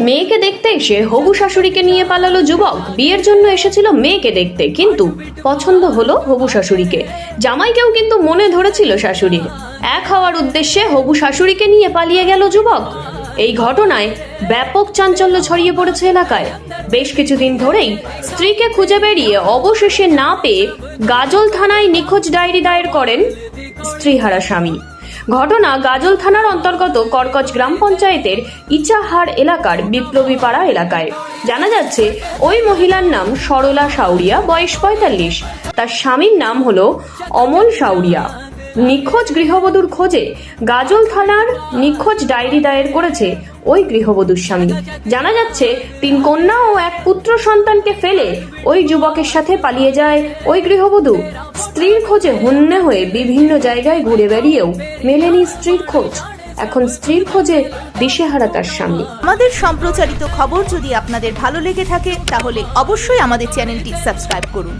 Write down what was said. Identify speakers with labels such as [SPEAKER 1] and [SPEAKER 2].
[SPEAKER 1] মেয়েকে দেখতে এসে হবু শাশুড়িকে নিয়ে পালালো যুবক। বিয়ের জন্য এসেছিল মেয়েকে দেখতে, কিন্তু পছন্দ হলো হবু শাশুড়িকে। জামাইকেও কিন্তু মনে ধরেছিল শাশুড়ির এক হওয়ার উদ্দেশ্যে হবু শাশুড়িকে নিয়ে পালিয়ে গেল যুবক। এই ঘটনায় ব্যাপক চাঞ্চল্য ছড়িয়ে পড়েছে এলাকায়। বেশ কিছুদিন ধরেই স্ত্রীকে খুঁজে বেরিয়ে অবশেষে না পেয়ে গাজল থানায় নিখোঁজ ডায়েরি দায়ের করেন স্ত্রীহারা স্বামী। ঘটনা গাজল থানার অন্তর্গত করকচ গ্রাম পঞ্চায়েতের ইচাহার এলাকার বিপ্লবী পাড়া এলাকায়। জানা যাচ্ছে, ওই মহিলার নাম সরলা সাউরিয়া, বয়স পঁয়তাল্লিশ। তার স্বামীর নাম হলো অমল সাউরিয়া। নিখোঁজ গৃহবধূর খোঁজে গাজল থানার নিখোঁজ ডায়েরি দায়ের করেছে ওই গৃহবধূর স্বামী। জানা যাচ্ছে, তিন কন্যা ও এক পুত্র সন্তানকে ফেলে ওই যুবকের সাথে পালিয়ে যায় ওই গৃহবধূ। স্ত্রীর খোঁজে হন্যে হয়ে বিভিন্ন জায়গায় ঘুরে বেড়িয়েও মেলেনি স্ত্রীর খোঁজ। এখন স্ত্রীর খোঁজে দিশেহারা তার স্বামী।
[SPEAKER 2] আমাদের সম্প্রচারিত খবর যদি আপনাদের ভালো লেগে থাকে, তাহলে অবশ্যই আমাদের চ্যানেলটি সাবস্ক্রাইব করুন।